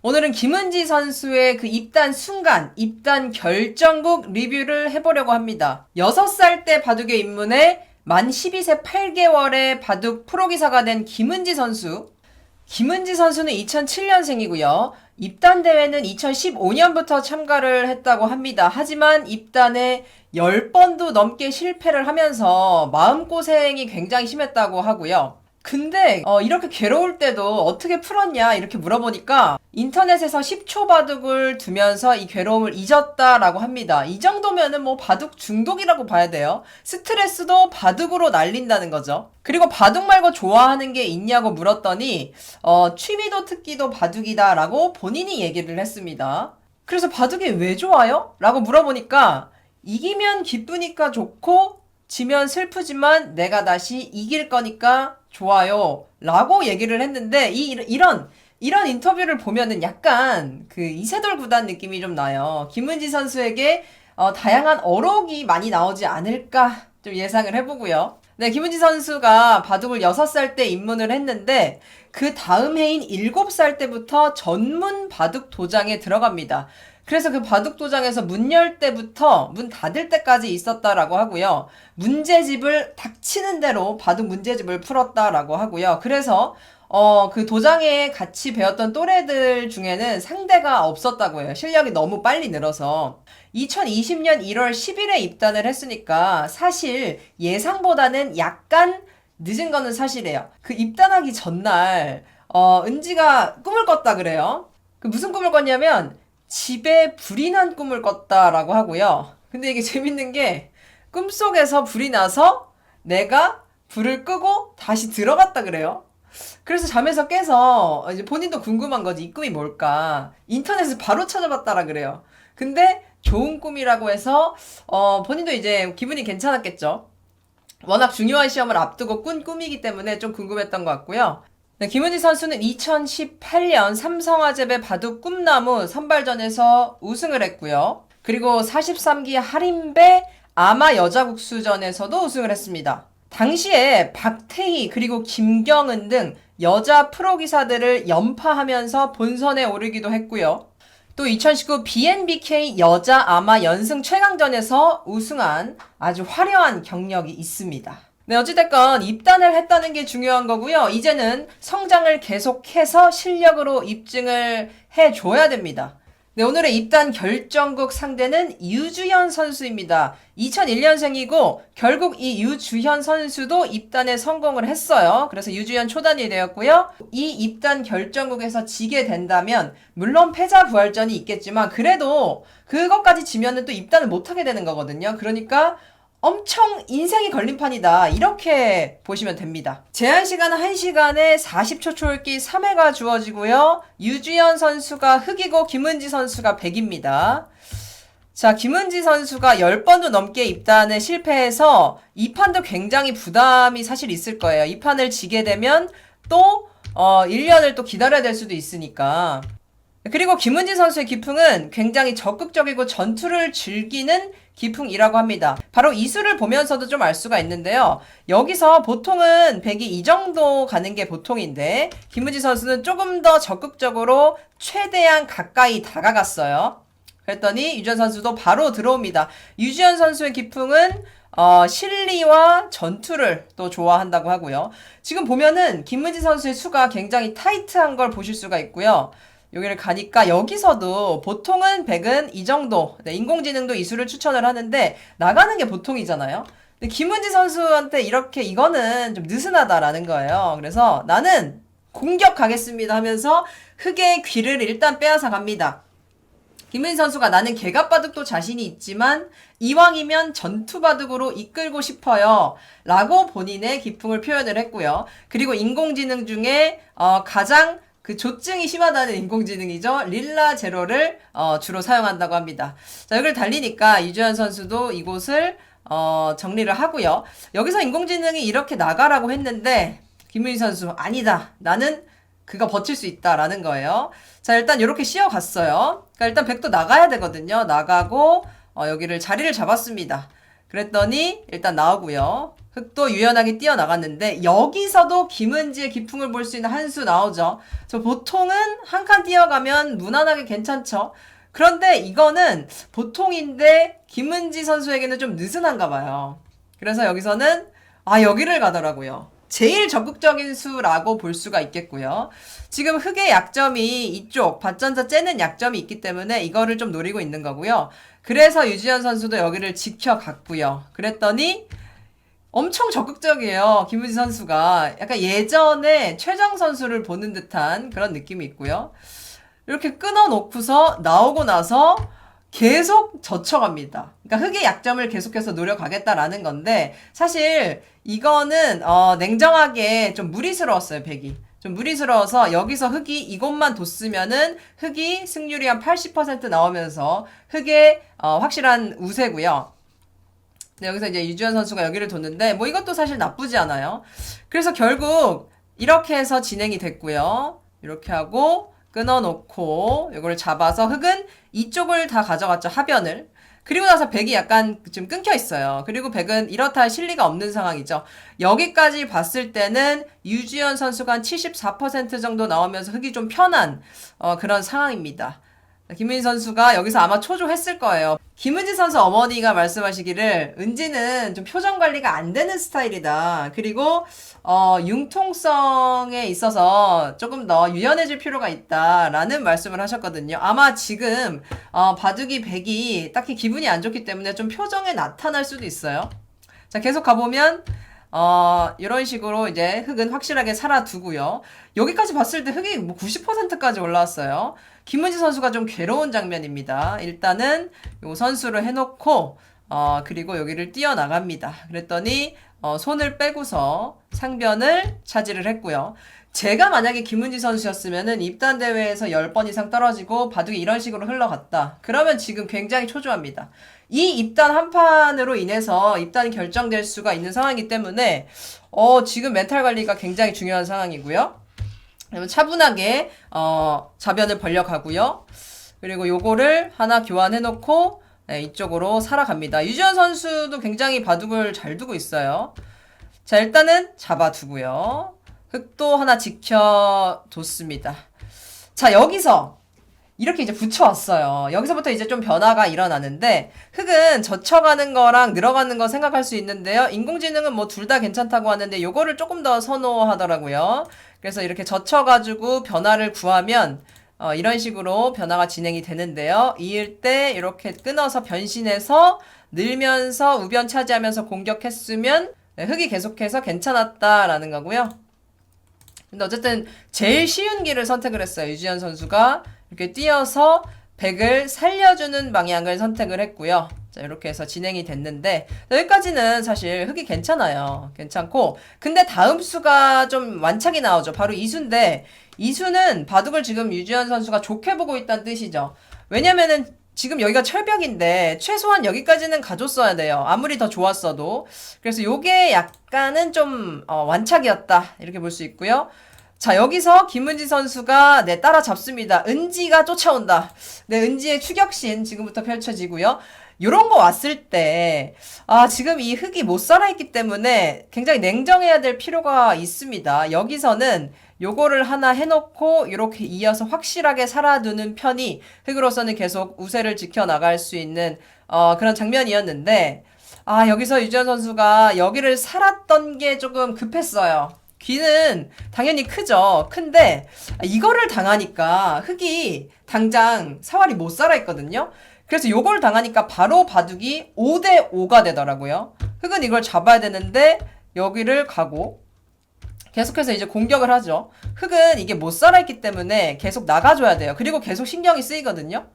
오늘은 김은지 선수의 그 입단 순간, 입단 결정국 리뷰를 해보려고 합니다. 6살 때 바둑에 입문해 만 12세 8개월에 바둑 프로기사가 된 김은지 선수. 김은지 선수는 2007년생이고요. 입단 대회는 2015년부터 참가를 했다고 합니다. 하지만 입단에 10번도 넘게 실패를 하면서 마음고생이 굉장히 심했다고 하고요. 근데 어, 이렇게 괴로울 때도 어떻게 풀었냐 이렇게 물어보니까 인터넷에서 10초 바둑을 두면서 이 괴로움을 잊었다라고 합니다. 이 정도면은 뭐 바둑 중독이라고 봐야 돼요. 스트레스도 바둑으로 날린다는 거죠. 그리고 바둑 말고 좋아하는 게 있냐고 물었더니 어, 취미도 특기도 바둑이다라고 본인이 얘기를 했습니다. 그래서 바둑이 왜 좋아요? 라고 물어보니까 이기면 기쁘니까 좋고 지면 슬프지만 내가 다시 이길 거니까 좋아요. 라고 얘기를 했는데, 이, 이런, 이런 인터뷰를 보면은 약간 그 이세돌 구단 느낌이 좀 나요. 김은지 선수에게 어, 다양한 어록이 많이 나오지 않을까 좀 예상을 해보고요. 네, 김은지 선수가 바둑을 6살 때 입문을 했는데, 그 다음 해인 7살 때부터 전문 바둑 도장에 들어갑니다. 그래서 그 바둑 도장에서 문 열 때부터 문 닫을 때까지 있었다라고 하고요. 문제집을 닥치는 대로 바둑 문제집을 풀었다라고 하고요. 그래서 어, 그 도장에 같이 배웠던 또래들 중에는 상대가 없었다고 해요. 실력이 너무 빨리 늘어서. 2020년 1월 10일에 입단을 했으니까 사실 예상보다는 약간 늦은 거는 사실이에요. 그 입단하기 전날, 어, 은지가 꿈을 꿨다 그래요. 그 무슨 꿈을 꿨냐면, 집에 불이 난 꿈을 꿨다라고 하고요. 근데 이게 재밌는 게 꿈속에서 불이 나서 내가 불을 끄고 다시 들어갔다 그래요. 그래서 잠에서 깨서 이제 본인도 궁금한 거지 이 꿈이 뭘까 인터넷에서 바로 찾아봤다라 그래요. 근데 좋은 꿈이라고 해서 어 본인도 이제 기분이 괜찮았겠죠. 워낙 중요한 시험을 앞두고 꾼 꿈이기 때문에 좀 궁금했던 것 같고요. 네, 김은지 선수는 2018년 삼성화재배 바둑 꿈나무 선발전에서 우승을 했고요. 그리고 43기 할인배 아마 여자국수전에서도 우승을 했습니다. 당시에 박태희 그리고 김경은 등 여자 프로기사들을 연파하면서 본선에 오르기도 했고요. 또 2019 BNBK 여자 아마 연승 최강전에서 우승한 아주 화려한 경력이 있습니다. 네, 어찌됐건 입단을 했다는 게 중요한 거고요. 이제는 성장을 계속해서 실력으로 입증을 해줘야 됩니다. 네, 오늘의 입단 결정국 상대는 유주현 선수입니다. 2001년생이고 결국 이 유주현 선수도 입단에 성공을 했어요. 그래서 유주현 초단이 되었고요. 이 입단 결정국에서 지게 된다면 물론 패자 부활전이 있겠지만 그래도 그것까지 지면은 또 입단을 못하게 되는 거거든요. 그러니까 엄청 인생이 걸림판이다. 이렇게 보시면 됩니다. 제한 시간은 1시간에 40초 초읽기 3회가 주어지고요. 유주연 선수가 흑이고 김은지 선수가 100입니다. 자, 김은지 선수가 10번도 넘게 입단에 실패해서 이 판도 굉장히 부담이 사실 있을 거예요. 이 판을 지게 되면 또 어, 1년을 또 기다려야 될 수도 있으니까. 그리고 김은지 선수의 기풍은 굉장히 적극적이고 전투를 즐기는 기풍이라고 합니다. 바로 이 수를 보면서도 좀 알 수가 있는데요. 여기서 보통은 100이 이 정도 가는 게 보통인데 김은지 선수는 조금 더 적극적으로 최대한 가까이 다가갔어요. 그랬더니 유지현 선수도 바로 들어옵니다. 유지현 선수의 기풍은 어, 실리와 전투를 또 좋아한다고 하고요. 지금 보면은 김은지 선수의 수가 굉장히 타이트한 걸 보실 수가 있고요. 여기를 가니까 여기서도 보통은 100은 이 정도 네, 인공지능도 이수를 추천을 하는데 나가는 게 보통이잖아요. 근데 김은지 선수한테 이렇게 이거는 좀 느슨하다라는 거예요. 그래서 나는 공격 가겠습니다 하면서 흑의 귀를 일단 빼앗아 갑니다. 김은지 선수가 나는 개갑바둑도 자신이 있지만 이왕이면 전투바둑으로 이끌고 싶어요. 라고 본인의 기풍을 표현을 했고요. 그리고 인공지능 중에 어, 가장 그 조증이 심하다는 인공지능이죠. 릴라 제로를 어, 주로 사용한다고 합니다. 자, 여기를 달리니까 이주현 선수도 이곳을 어, 정리를 하고요. 여기서 인공지능이 이렇게 나가라고 했는데 김윤희 선수 아니다. 나는 그거 버틸 수 있다라는 거예요. 자, 일단 이렇게 씌어갔어요. 그러니까 일단 백도 나가야 되거든요. 나가고 어, 여기를 자리를 잡았습니다. 그랬더니 일단 나오고요. 흑도 유연하게 뛰어나갔는데 여기서도 김은지의 기풍을 볼 수 있는 한 수 나오죠. 저 보통은 한 칸 뛰어가면 무난하게 괜찮죠. 그런데 이거는 보통인데 김은지 선수에게는 좀 느슨한가 봐요. 그래서 여기서는 아 여기를 가더라고요. 제일 적극적인 수라고 볼 수가 있겠고요. 지금 흑의 약점이 이쪽 받전자 째는 약점이 있기 때문에 이거를 좀 노리고 있는 거고요. 그래서 유지현 선수도 여기를 지켜갔고요. 그랬더니 엄청 적극적이에요. 김우지 선수가 약간 예전에 최정 선수를 보는 듯한 그런 느낌이 있고요. 이렇게 끊어놓고서 나오고 나서 계속 젖혀갑니다. 그러니까 흑의 약점을 계속해서 노려가겠다라는 건데 사실 이거는 어, 냉정하게 좀 무리스러웠어요 백이. 좀 무리스러워서 여기서 흑이 이것만 뒀으면은 흑이 승률이 한 80% 나오면서 흑의 어, 확실한 우세고요. 근데 여기서 이제 유주현 선수가 여기를 뒀는데 뭐 이것도 사실 나쁘지 않아요. 그래서 결국 이렇게 해서 진행이 됐고요. 이렇게 하고 끊어놓고 이걸 잡아서 흑은 이쪽을 다 가져갔죠 하변을. 그리고 나서 백이 약간 좀 끊겨 있어요. 그리고 백은 이렇다 할 실리가 없는 상황이죠. 여기까지 봤을 때는 유주현 선수가 한 74% 정도 나오면서 흑이 좀 편한 어, 그런 상황입니다. 김은지 선수가 여기서 아마 초조했을 거예요. 김은지 선수 어머니가 말씀하시기를 은지는 좀 표정 관리가 안 되는 스타일이다. 그리고 어, 융통성에 있어서 조금 더 유연해질 필요가 있다라는 말씀을 하셨거든요. 아마 지금 어, 바둑이 백이 딱히 기분이 안 좋기 때문에 좀 표정에 나타날 수도 있어요. 자, 계속 가보면 어, 이런 식으로 이제 흑은 확실하게 살아두고요. 여기까지 봤을 때 흑이 뭐 90%까지 올라왔어요. 김은지 선수가 좀 괴로운 장면입니다. 일단은 요 선수를 해놓고, 어, 그리고 여기를 뛰어나갑니다. 그랬더니, 어, 손을 빼고서 상변을 차지를 했고요. 제가 만약에 김은지 선수였으면은 입단 대회에서 10번 이상 떨어지고 바둑이 이런 식으로 흘러갔다. 그러면 지금 굉장히 초조합니다. 이 입단 한 판으로 인해서 입단이 결정될 수가 있는 상황이기 때문에 어, 지금 멘탈 관리가 굉장히 중요한 상황이고요. 그러면 차분하게 어, 자변을 벌려가고요. 그리고 요거를 하나 교환해 놓고 네, 이쪽으로 살아갑니다. 유지현 선수도 굉장히 바둑을 잘 두고 있어요. 자, 일단은 잡아두고요. 흑도 하나 지켜뒀습니다. 자, 여기서 이렇게 이제 붙여왔어요. 여기서부터 이제 좀 변화가 일어나는데 흑은 젖혀가는 거랑 늘어가는 거 생각할 수 있는데요. 인공지능은 뭐 둘 다 괜찮다고 하는데 요거를 조금 더 선호하더라고요. 그래서 이렇게 젖혀가지고 변화를 구하면 어, 이런 식으로 변화가 진행이 되는데요. 이을 때 이렇게 끊어서 변신해서 늘면서 우변 차지하면서 공격했으면 네, 흑이 계속해서 괜찮았다라는 거고요. 근데 어쨌든 제일 쉬운 길을 선택을 했어요. 유지현 선수가 이렇게 뛰어서 백을 살려주는 방향을 선택을 했고요. 자, 이렇게 해서 진행이 됐는데, 여기까지는 사실 흑이 괜찮아요. 괜찮고, 근데 다음 수가 좀 완착이 나오죠. 바로 이수인데, 이수는 바둑을 지금 유지현 선수가 좋게 보고 있다는 뜻이죠. 왜냐면은 지금 여기가 철벽인데, 최소한 여기까지는 가줬어야 돼요. 아무리 더 좋았어도. 그래서 요게 약간은 좀, 어, 완착이었다. 이렇게 볼 수 있고요. 자, 여기서 김은지 선수가 네, 따라잡습니다. 은지가 쫓아온다. 네, 은지의 추격신 지금부터 펼쳐지고요. 요런 거 왔을 때, 아, 지금 이 흙이 못 살아있기 때문에 굉장히 냉정해야 될 필요가 있습니다. 여기서는 요거를 하나 해놓고 이렇게 이어서 확실하게 살아두는 편이 흙으로서는 계속 우세를 지켜나갈 수 있는 어, 그런 장면이었는데, 아, 여기서 유지현 선수가 여기를 살았던 게 조금 급했어요. 귀는 당연히 크죠. 큰데 이거를 당하니까 흑이 당장 사활이 못 살아 있거든요. 그래서 요걸 당하니까 바로 바둑이 5대 5가 되더라고요. 흑은 이걸 잡아야 되는데 여기를 가고 계속해서 이제 공격을 하죠. 흑은 이게 못 살아 있기 때문에 계속 나가줘야 돼요. 그리고 계속 신경이 쓰이거든요.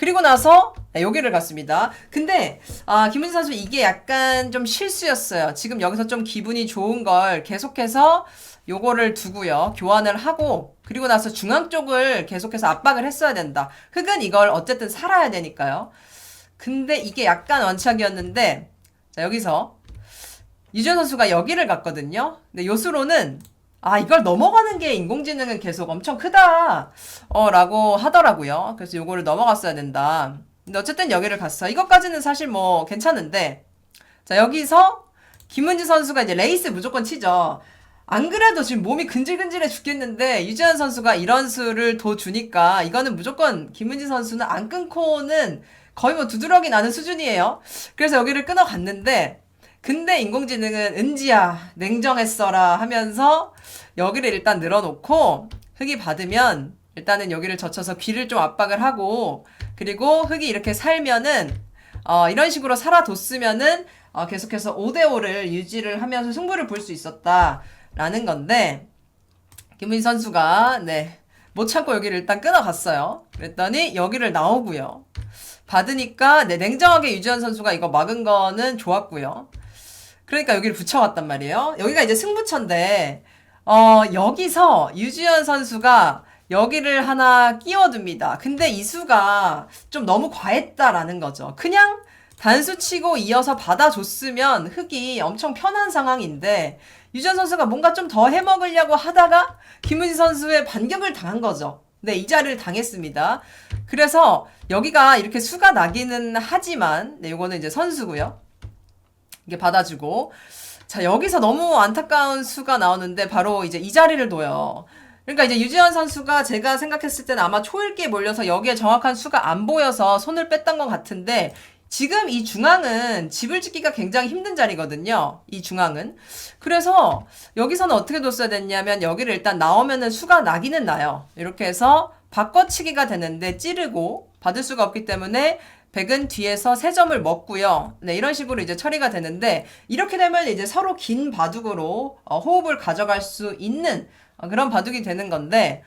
그리고 나서 네, 여기를 갔습니다. 근데 아, 김은지 선수 이게 약간 좀 실수였어요. 지금 여기서 좀 기분이 좋은 걸 계속해서 요거를 두고요. 교환을 하고 그리고 나서 중앙 쪽을 계속해서 압박을 했어야 된다. 흑은 이걸 어쨌든 살아야 되니까요. 근데 이게 약간 원착이었는데 자, 여기서 이준 선수가 여기를 갔거든요. 근데 요수로는 아, 이걸 넘어가는 게 인공지능은 계속 엄청 크다. 어, 라고 하더라고요. 그래서 요거를 넘어갔어야 된다. 근데 어쨌든 여기를 갔어. 이것까지는 사실 뭐 괜찮은데. 자, 여기서 김은지 선수가 이제 레이스 무조건 치죠. 안 그래도 지금 몸이 근질근질해 죽겠는데 유지현 선수가 이런 수를 더 주니까 이거는 무조건 김은지 선수는 안 끊고는 거의 뭐 두드러기 나는 수준이에요. 그래서 여기를 끊어갔는데 근데 인공지능은 은지야 냉정했어라 하면서 여기를 일단 늘어놓고 흙이 받으면 일단은 여기를 젖혀서 귀를 좀 압박을 하고 그리고 흙이 이렇게 살면은 어, 이런 식으로 살아뒀으면은 어, 계속해서 5대5를 유지를 하면서 승부를 볼 수 있었다라는 건데 김은희 선수가 네, 못 참고 여기를 일단 끊어갔어요. 그랬더니 여기를 나오고요. 받으니까 네, 냉정하게 유지현 선수가 이거 막은 거는 좋았고요. 그러니까 여기를 붙여왔단 말이에요. 여기가 이제 승부처인데 어, 여기서 유지현 선수가 여기를 하나 끼워둡니다. 근데 이 수가 좀 너무 과했다라는 거죠. 그냥 단수 치고 이어서 받아줬으면 흙이 엄청 편한 상황인데 유지현 선수가 뭔가 좀 더 해먹으려고 하다가 김은지 선수의 반격을 당한 거죠. 네, 이 자리를 당했습니다. 그래서 여기가 이렇게 수가 나기는 하지만, 네, 요거는 이제 선수고요. 이게 받아주고. 자, 여기서 너무 안타까운 수가 나오는데 바로 이제 이 자리를 둬요. 그러니까 이제 유지현 선수가 제가 생각했을 때는 아마 초읽기에 몰려서 여기에 정확한 수가 안 보여서 손을 뺐던 것 같은데 지금 이 중앙은 집을 짓기가 굉장히 힘든 자리거든요. 이 중앙은. 그래서 여기서는 어떻게 뒀어야 됐냐면 여기를 일단 나오면은 수가 나기는 나요. 이렇게 해서 바꿔치기가 되는데 찌르고 받을 수가 없기 때문에 백은 뒤에서 세 점을 먹고요. 네, 이런 식으로 이제 처리가 되는데 이렇게 되면 이제 서로 긴 바둑으로 어, 호흡을 가져갈 수 있는 어, 그런 바둑이 되는 건데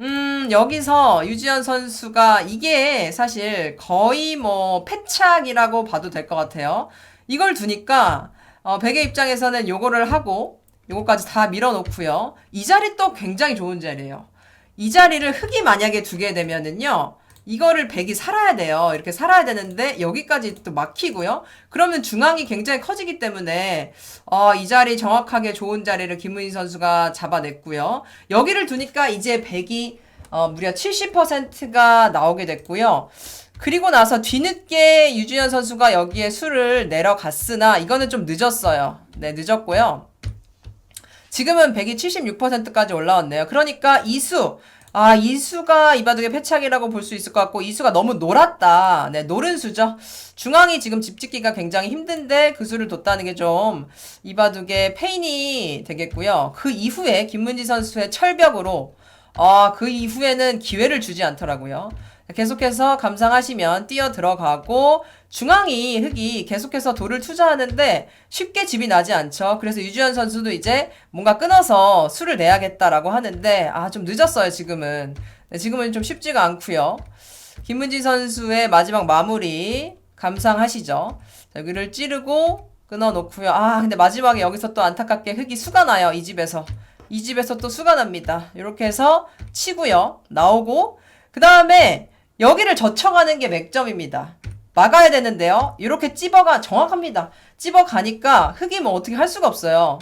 음, 여기서 유지현 선수가 이게 사실 거의 뭐 패착이라고 봐도 될 것 같아요. 이걸 두니까 어, 백의 입장에서는 요거를 하고 요거까지 다 밀어놓고요. 이 자리 또 굉장히 좋은 자리예요. 이 자리를 흙이 만약에 두게 되면은요. 이거를 백이 살아야 돼요. 이렇게 살아야 되는데 여기까지 또 막히고요. 그러면 중앙이 굉장히 커지기 때문에 어, 이 자리 정확하게 좋은 자리를 김은희 선수가 잡아냈고요. 여기를 두니까 이제 백이 어, 무려 70%가 나오게 됐고요. 그리고 나서 뒤늦게 유주현 선수가 여기에 수를 내려갔으나 이거는 좀 늦었어요. 네, 늦었고요. 지금은 100이 76%까지 올라왔네요. 그러니까 이수 아, 이수가 이 바둑의 패착이라고 볼 수 있을 것 같고, 이수가 너무 놀았다. 네, 노른 수죠. 중앙이 지금 집 짓기가 굉장히 힘든데, 그 수를 뒀다는 게 좀, 이 바둑의 페인이 되겠고요. 그 이후에 김문지 선수의 철벽으로, 아, 그 이후에는 기회를 주지 않더라고요. 계속해서 감상하시면 뛰어 들어가고 중앙이 흙이 계속해서 돌을 투자하는데 쉽게 집이 나지 않죠. 그래서 유주현 선수도 이제 뭔가 끊어서 수를 내야겠다라고 하는데 아 좀 늦었어요 지금은. 네, 지금은 좀 쉽지가 않고요. 김문지 선수의 마지막 마무리 감상하시죠. 자, 여기를 찌르고 끊어 놓고요. 아 근데 마지막에 여기서 또 안타깝게 흙이 수가 나요 이 집에서. 이 집에서 또 수가 납니다. 이렇게 해서 치고요. 나오고 그 다음에 여기를 젖혀가는 게 맥점입니다. 막아야 되는데요. 이렇게 찝어가 정확합니다. 찝어가니까 흙이 뭐 어떻게 할 수가 없어요.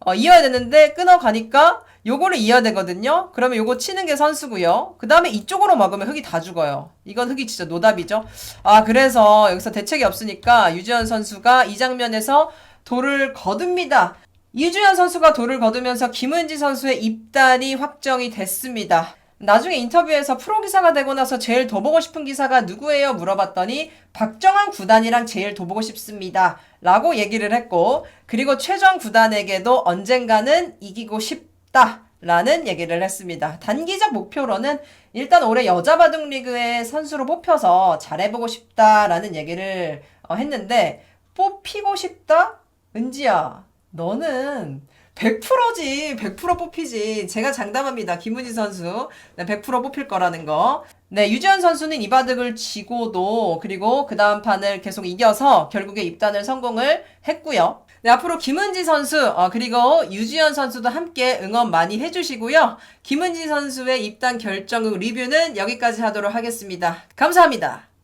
어, 이어야 되는데 끊어가니까 요거를 이어야 되거든요. 그러면 요거 치는 게 선수고요. 그 다음에 이쪽으로 막으면 흙이 다 죽어요. 이건 흙이 진짜 노답이죠. 아 그래서 여기서 대책이 없으니까 유지현 선수가 이 장면에서 돌을 거둡니다. 유주현 선수가 돌을 거두면서 김은지 선수의 입단이 확정이 됐습니다. 나중에 인터뷰에서 프로 기사가 되고 나서 제일 더 보고 싶은 기사가 누구예요? 물어봤더니 박정환 구단이랑 제일 더 보고 싶습니다. 라고 얘기를 했고, 그리고 최정 구단에게도 언젠가는 이기고 싶다. 라는 얘기를 했습니다. 단기적 목표로는 일단 올해 여자 바둑 리그의 선수로 뽑혀서 잘해보고 싶다라는 얘기를 어, 했는데, 뽑히고 싶다? 은지야, 너는 100%지. 100% 뽑히지. 제가 장담합니다. 김은희 선수. 네, 100% 뽑힐 거라는 거. 네, 유지현 선수는 이 바둑을 지고도 그리고 그 다음 판을 계속 이겨서 결국에 입단을 성공을 했고요. 네, 앞으로 김은지 선수, 어, 그리고 유지현 선수도 함께 응원 많이 해주시고요. 김은지 선수의 입단 결정극 리뷰는 여기까지 하도록 하겠습니다. 감사합니다.